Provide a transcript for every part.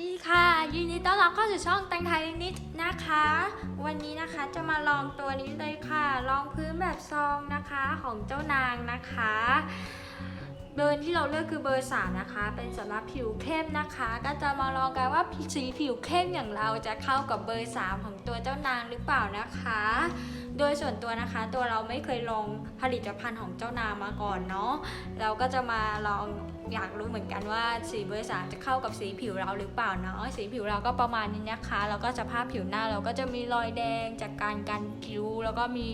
ดีค่ะยินดีต้อนรับเข้าสู่ช่องแตงไทยนิดนะคะ วันนี้นะคะจะมาลองตัวนี้เลยค่ะลองพื้นแบบซองนะคะของเจ้านางนะคะ เบอร์ที่เราเลือกคือเบอร์3นะคะ เป็นสำหรับผิวเข้มนะคะ ก็จะมาลองกันว่าสีผิวเข้มอย่างเราจะเข้ากับเบอร์3ของตัวเจ้านางหรือเปล่านะคะ โดยส่วนตัวนะคะ ตัวเราไม่เคยลองผลิตภัณฑ์ของเจ้านามาก่อนเนาะเราก็จะมาลองอยากรู้เหมือนกันว่าสีเบอร์สามจะเข้ากับสีผิวเราหรือเปล่าเนาะสีผิวเราก็ประมาณนี้นะคะ แล้วก็สภาพผิวหน้าเราก็จะมีรอยแดงจากการกันคิ้ว แล้วก็มี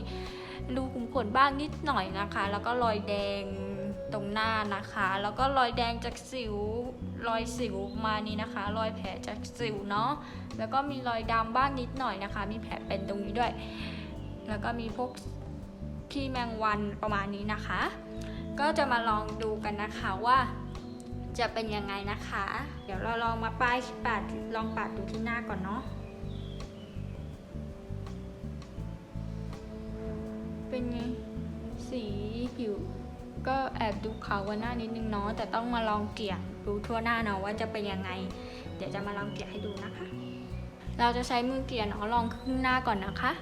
รูขุมขนบ้างนิดหน่อยนะคะ แล้วก็รอยแดงตรงหน้านะคะ แล้วก็รอยแดงจากสิวรอยสิวมานี่นะคะ รอยแผลจากสิวเนาะแล้วก็มีรอยดำบ้างนิดหน่อยนะคะ มีแผลเป็นตรงนี้ด้วย แล้วก็มีพวกขี้แมงวันประมาณนี้นะคะ ก็จะมาลองดูกันนะคะว่าจะเป็นยังไงนะคะ เดี๋ยวเราลองมาป้ายปาดลองปาดดูที่หน้าก่อนเนาะ เป็นไง สีผิว ก็แอบดูขาวกว่าหน้านิดนึงเนาะ แต่ต้องมาลองเกลี่ยดูทั่วหน้าเนาะว่าจะเป็นยังไง เดี๋ยวจะมาลองเกลี่ยให้ดูนะคะ เราจะใช้มือเกลี่ยเนาะลองครึ่งหน้าก่อนนะคะ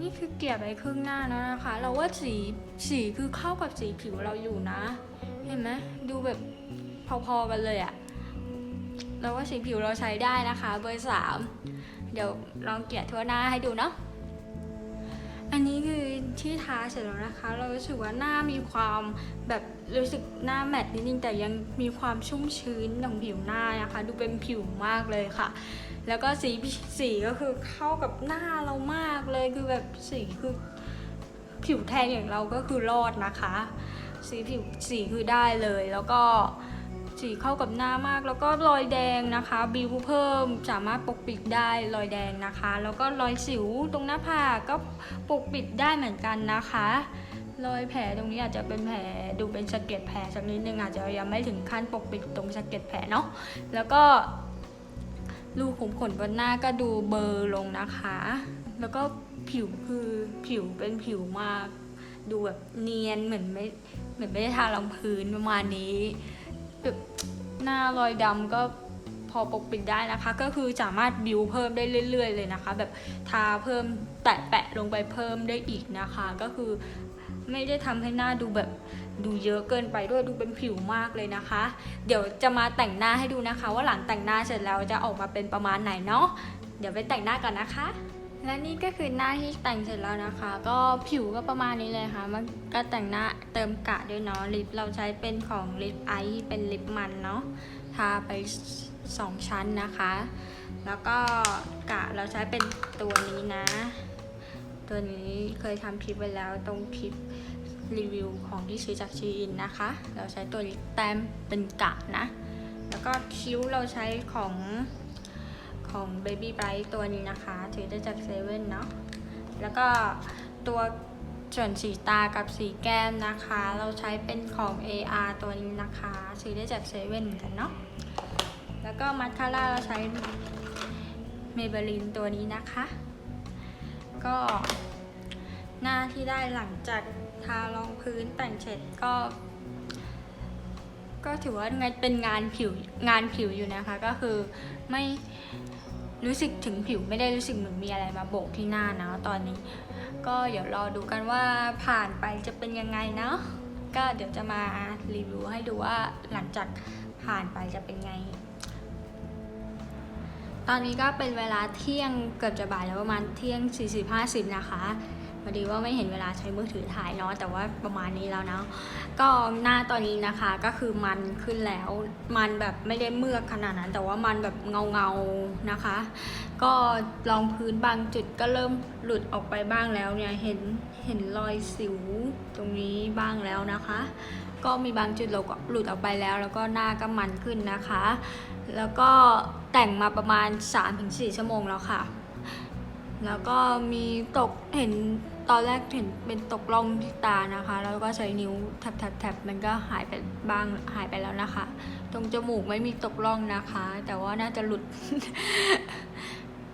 นี่คือเกลี่ยไปครึ่งหน้าแล้วนะคะ เราว่าสีสีคือเข้ากับสีผิวเราอยู่นะ เห็นไหมดูแบบพอๆกันเลยอะเราว่าสีผิวเราใช้ได้นะคะ เบอร์สามเดี๋ยวลองเกลี่ยทั่วหน้าให้ดูเนาะ อันนี้คือที่ทาเสร็จแล้วนะคะ เรารู้สึกว่าหน้ามีความแบบรู้สึกหน้าแมตต์นิดนึงแต่ยังมีความชุ่มชื้นของผิวหน้านะคะ ดูเป็นผิวมากเลยค่ะ แล้วก็สีสีก็คือเข้ากับหน้าเรามากเลยคือแบบสีคือผิวแทนอย่างเราก็คือรอดนะคะ สีผิวสีคือได้เลยแล้วก็ สีเข้ากับหน้ามาก แล้วก็รอยแดงนะคะบิวเพิ่มสามารถปกปิดได้รอยแดงนะคะ แล้วก็รอยสิวตรงหน้าผากก็ปกปิดได้เหมือนกันนะคะรอยแผลตรงนี้อาจจะเป็นแผลดูเป็นสะเก็ดแผลสักนิดนึงอาจจะยังไม่ถึงขั้นปกปิดตรงสะเก็ดแผลเนาะแล้วก็รูขุมขนบนหน้าก็ดูเบลอลงนะคะ แล้วก็ผิวคือผิวเป็นผิวมาก ดูแบบเนียนเหมือนไม่เหมือนไม่ได้ทารองพื้นประมาณนี้ แบบหน้ารอยดำก็พอปกปิดได้นะคะ ก็คือสามารถบิวเพิ่มได้เรื่อย ๆ เลยนะคะ แบบทาเพิ่มแตะแปะลงไปเพิ่มได้อีกนะคะ ก็คือไม่ได้ทำให้หน้าดูแบบดูเยอะเกินไปด้วยดูเป็นผิวมากเลยนะคะ เดี๋ยวจะมาแต่งหน้าให้ดูนะคะ ว่าหลังแต่งหน้าเสร็จแล้วจะออกมาเป็นประมาณไหนเนาะเดี๋ยวไปแต่งหน้าก่อนนะคะ และนี่ก็คือหน้าที่แต่งเสร็จแล้วนะคะ ก็ผิวก็ประมาณนี้เลยค่ะ มันก็แต่งหน้าเติมกะด้วยเนาะลิปเราใช้เป็นของลิปไอซ์เป็นลิปมันเนาะทาไป 2 ชั้นนะคะ แล้วก็กะเราใช้เป็นตัวนี้นะ ตัวนี้เคยทำคลิปไว้แล้วตรงคลิปรีวิวของที่ซื้อจากชีอินนะคะ เราใช้ตัวลิปแต้มเป็นกะนะ แล้วก็คิ้วเราใช้ของ ของ Baby Bright ตัวนี้นะคะ ถือได้จากเซเว่นเนาะ แล้วก็ตัวส่วนสีตากับสีแก้มนะคะ เราใช้เป็นของ AR ตัวนี้นะคะซื้อได้จากเซเว่นเหมือนกันเนาะ แล้วก็มัสคาร่าเราใช้ Maybelline ตัวนี้นะคะ ก็หน้าที่ได้หลังจากทารองพื้นแต่งเสร็จก็ ก็ถือว่างเป็นงานผิวงานผิวอยู่นะคะ ก็คือไม่ รู้สึกถึงผิวไม่ได้รู้สึกเหมือนมีอะไรมาโบกที่หน้านะตอนนี้ ก็เดี๋ยวรอดูกันว่าผ่านไปจะเป็นยังไงเนาะก็เดี๋ยวจะมารีวิวให้ดูว่าหลังจากผ่านไปจะเป็นไง ตอนนี้ก็เป็นเวลาเที่ยงเกือบจะบ่ายแล้วประมาณเที่ยง 40 50 นะคะ พอดีว่าไม่เห็นเวลาใช้มือถือถ่ายเนาะแต่ว่าประมาณนี้แล้วเนาะก็หน้าตอนนี้นะคะก็คือมันขึ้นแล้ว มันแบบไม่ได้เมือกขนาดนั้น แต่ว่ามันแบบเงาเงาๆนะคะ ก็รองพื้นบางจุดก็เริ่มหลุดออกไปบ้างแล้วเนี่ยเห็นเห็นรอยสิวตรงนี้บ้างแล้วนะคะ ก็มีบางจุดเราก็หลุดออกไปแล้ว แล้วก็หน้าก็มันขึ้นนะคะ แล้วก็แต่งมาประมาณ 3-4 ชั่วโมงแล้วค่ะ แล้วก็มีตกเห็นตอนแรกเห็นเป็นตกล่องที่ตานะคะ แล้วก็ใช้นิ้วแทบแทบแท็บมันก็หายไปบ้างหายไปแล้วนะคะ ตรงจมูกไม่มีตกล่องนะคะ แต่ว่าน่าจะหลุด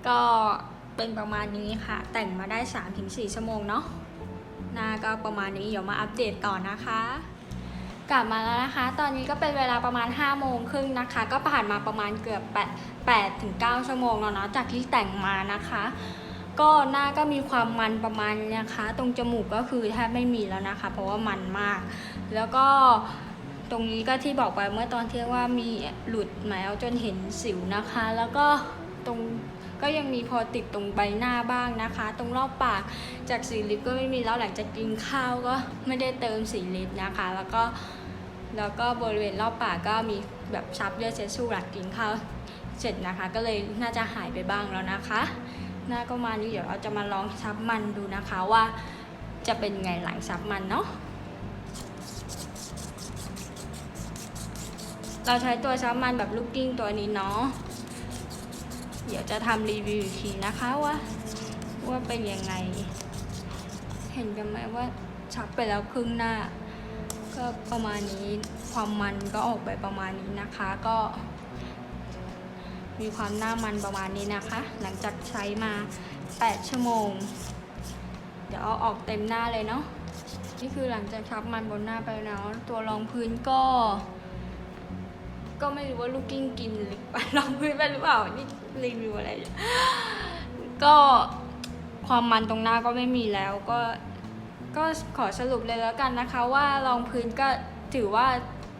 ก็เป็นประมาณนี้ค่ะ แต่งมาได้ 3-4 ชั่วโมงเนาะหน้าก็ประมาณนี้เดี๋ยวมาอัปเดตต่อนะคะ กลับมาแล้วนะคะ ตอนนี้ก็เป็นเวลาประมาณ 5 โมงครึ่งนะคะ ก็ผ่านมาประมาณเกือบ8 8ถึง9ชั่วโมงแล้วเนาะจากที่แต่งมานะคะ ก็หน้าก็มีความมันประมาณนะคะ ตรงจมูกก็คือแทบไม่มีแล้วนะคะ เพราะว่ามันมาก แล้วก็ตรงนี้ก็ที่บอกไปเมื่อตอนที่ว่ามีหลุดแมวจนเห็นสิวนะคะ แล้วก็ตรงก็ยังมีพอติดตรงใบหน้าบ้างนะคะ ตรงรอบปากจากสีลิปก็ไม่มีแล้วหลังจากกินข้าวก็ไม่ได้เติมสีลิปนะคะ แล้วก็แล้วก็บริเวณรอบปากก็มีแบบซับเลือดเซซูหลังกินข้าวเสร็จนะคะ ก็เลยน่าจะหายไปบ้างแล้วนะคะ หน้าก็มานี้เดี๋ยวเราจะมาลองซับมันดูนะคะว่าจะเป็นไงหลังซับมันเนาะเราใช้ตัวซับมันแบบลูกกิ้งตัวนี้เนาะเดี๋ยวจะทำรีวิวทีนะคะว่าว่าเป็นยังไง เห็นกันไหมว่าชับไปแล้วครึ่งหน้า ก็ประมาณนี้ความมันก็ออกไปประมาณนี้นะคะก็ มีความหน้ามันประมาณนี้นะคะ หลังจากใช้มา 8 ชั่วโมง เดี๋ยวเอาออกเต็มหน้าเลยเนาะนี่คือหลังจากชับมันบนหน้าไปแล้ว ตัวรองพื้นก็ ก็ไม่รู้ว่าลูกกิ้งกินหรือเปล่ารองพื้นไปหรือเปล่านี่รีวิวอะไร ก็ความมันตรงหน้าก็ไม่มีแล้วก็ก็ขอสรุปเลยแล้วกันนะคะว่ารองพื้นก็ถือว่า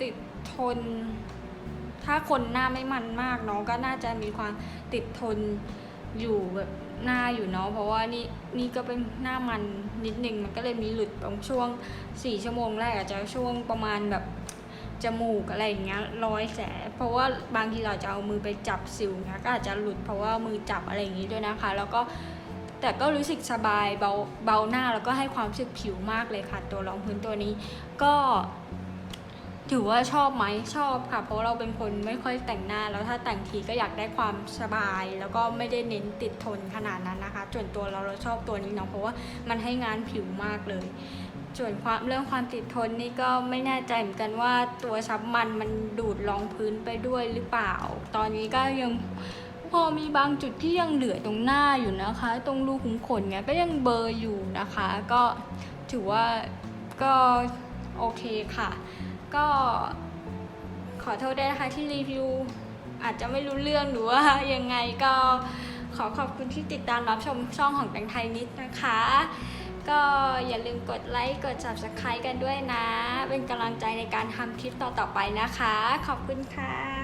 ติดทน ถ้าคนหน้าไม่มันมากเนาะก็น่าจะมีความติดทนอยู่แบบหน้าอยู่เนาะเพราะว่านี่นี่ก็เป็นหน้ามันนิดนึงมันก็เลยมีหลุดตรงช่วง 4 ชั่วโมงแรกอาจจะช่วงประมาณแบบจมูกอะไรอย่างเงี้ยร้อยแสเพราะว่าบางทีเราจะเอามือไปจับสิวเงี้ยก็อาจจะหลุดเพราะว่ามือจับอะไรอย่างงี้ด้วยนะคะ แล้วก็แต่ก็รู้สึกสบายเบาเบาหน้าแล้วก็ให้ความรู้สึกผิวมากเลยค่ะ ตัวรองพื้นตัวนี้ก็ ถือว่าชอบไหมชอบค่ะ เพราะเราเป็นคนไม่ค่อยแต่งหน้า แล้วถ้าแต่งทีก็อยากได้ความสบาย แล้วก็ไม่ได้เน้นติดทนขนาดนั้นนะคะส่วนตัวเราเราชอบตัวนี้เนาะเพราะว่ามันให้งานผิวมากเลย ส่วนความเรื่องความติดทนนี่ก็ไม่แน่ใจเหมือนกันว่าตัวซับมันมันดูดรองพื้นไปด้วยหรือเปล่า ตอนนี้ก็ยังพอมีบางจุดที่ยังเหลือตรงหน้าอยู่นะคะ ตรงรูขุมขนเนี้ยก็ยังเบลอร์อยู่นะคะ ก็ถือว่าก็โอเคค่ะ ก็ขอโทษด้วยนะคะที่รีวิว อาจจะไม่รู้เรื่องหรือว่ายังไงก็ขอขอบคุณที่ติดตามรับชมช่องของแตงไทยนิดนะคะ ก็อย่าลืมกดไลค์กด subscribe กันด้วยนะ เป็นกำลังใจในการทำคลิปต่อๆไปนะคะ ขอบคุณค่ะ